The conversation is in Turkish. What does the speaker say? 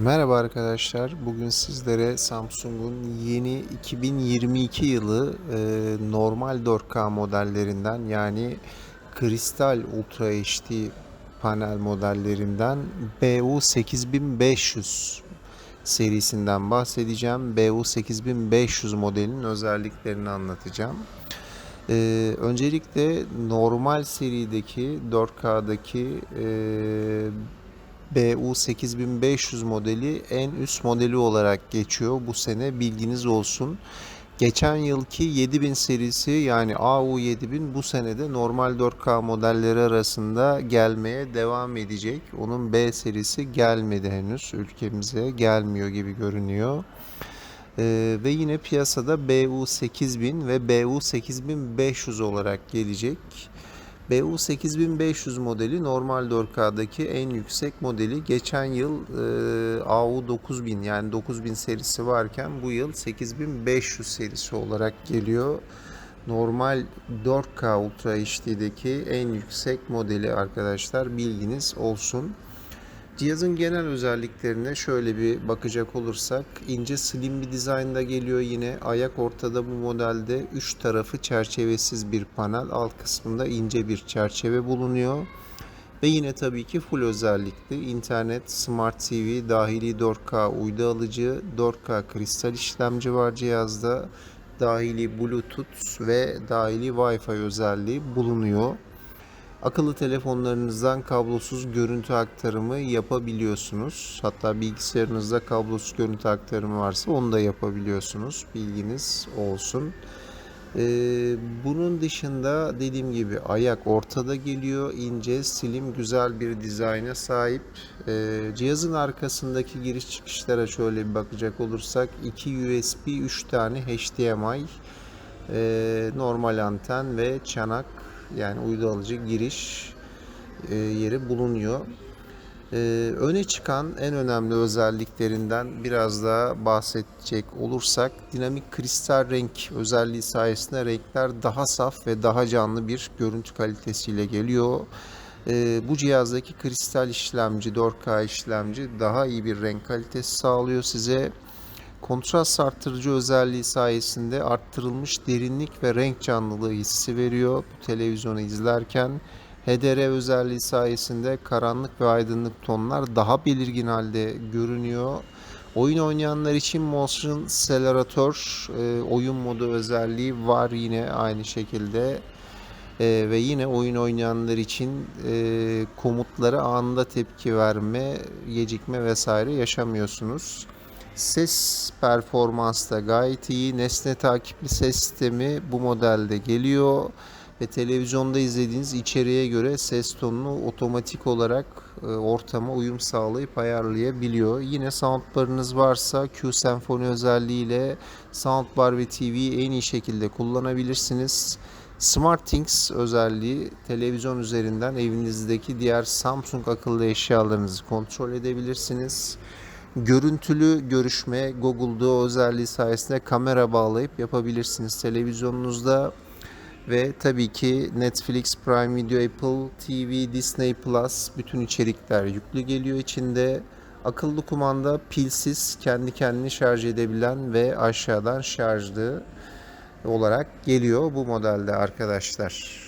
Merhaba arkadaşlar. Bugün sizlere Samsung'un yeni 2022 yılı e, normal 4K modellerinden yani kristal Ultra HD panel modellerinden BU8500 serisinden bahsedeceğim. BU8500 modelinin özelliklerini anlatacağım. Ee, öncelikle normal serideki 4K'daki e, BU8500 modeli en üst modeli olarak geçiyor bu sene bilginiz olsun. Geçen yılki 7000 serisi yani AU7000 bu senede normal 4K modelleri arasında gelmeye devam edecek. Onun B serisi gelmedi henüz ülkemize gelmiyor gibi görünüyor. Ee, ve yine piyasada BU8000 ve BU8500 olarak gelecek. BU8500 modeli normal 4K'daki en yüksek modeli. Geçen yıl e, AU9000 yani 9000 serisi varken bu yıl 8500 serisi olarak geliyor. Normal 4K Ultra HD'deki en yüksek modeli arkadaşlar bilginiz olsun. Cihazın genel özelliklerine şöyle bir bakacak olursak ince slim bir dizaynda geliyor yine. Ayak ortada bu modelde 3 tarafı çerçevesiz bir panel. Alt kısmında ince bir çerçeve bulunuyor. Ve yine tabii ki full özellikli internet, smart TV, dahili 4K uydu alıcı, 4K kristal işlemci var cihazda. Dahili Bluetooth ve dahili Wi-Fi özelliği bulunuyor. Akıllı telefonlarınızdan kablosuz görüntü aktarımı yapabiliyorsunuz. Hatta bilgisayarınızda kablosuz görüntü aktarımı varsa onu da yapabiliyorsunuz. Bilginiz olsun. Ee, bunun dışında dediğim gibi ayak ortada geliyor. ince, slim, güzel bir dizayna sahip. Ee, cihazın arkasındaki giriş çıkışlara şöyle bir bakacak olursak 2 USB, 3 tane HDMI, e, normal anten ve çanak yani uydu alıcı giriş e, yeri bulunuyor. E, öne çıkan en önemli özelliklerinden biraz daha bahsedecek olursak dinamik kristal renk özelliği sayesinde renkler daha saf ve daha canlı bir görüntü kalitesiyle geliyor. E, bu cihazdaki kristal işlemci 4K işlemci daha iyi bir renk kalitesi sağlıyor size. Kontrast arttırıcı özelliği sayesinde arttırılmış derinlik ve renk canlılığı hissi veriyor bu televizyonu izlerken. HDR özelliği sayesinde karanlık ve aydınlık tonlar daha belirgin halde görünüyor. Oyun oynayanlar için Motion Accelerator e, oyun modu özelliği var yine aynı şekilde. E, ve yine oyun oynayanlar için e, komutlara anında tepki verme, gecikme vesaire yaşamıyorsunuz. Ses performansı da gayet iyi. Nesne takipli ses sistemi bu modelde geliyor ve televizyonda izlediğiniz içeriğe göre ses tonunu otomatik olarak e, ortama uyum sağlayıp ayarlayabiliyor. Yine soundbarınız varsa Q Symphony özelliğiyle soundbar ve TV'yi en iyi şekilde kullanabilirsiniz. SmartThings özelliği televizyon üzerinden evinizdeki diğer Samsung akıllı eşyalarınızı kontrol edebilirsiniz. Görüntülü görüşme Google'da o özelliği sayesinde kamera bağlayıp yapabilirsiniz televizyonunuzda. Ve tabii ki Netflix, Prime Video, Apple TV, Disney Plus bütün içerikler yüklü geliyor içinde. Akıllı kumanda pilsiz kendi kendini şarj edebilen ve aşağıdan şarjlı olarak geliyor bu modelde arkadaşlar.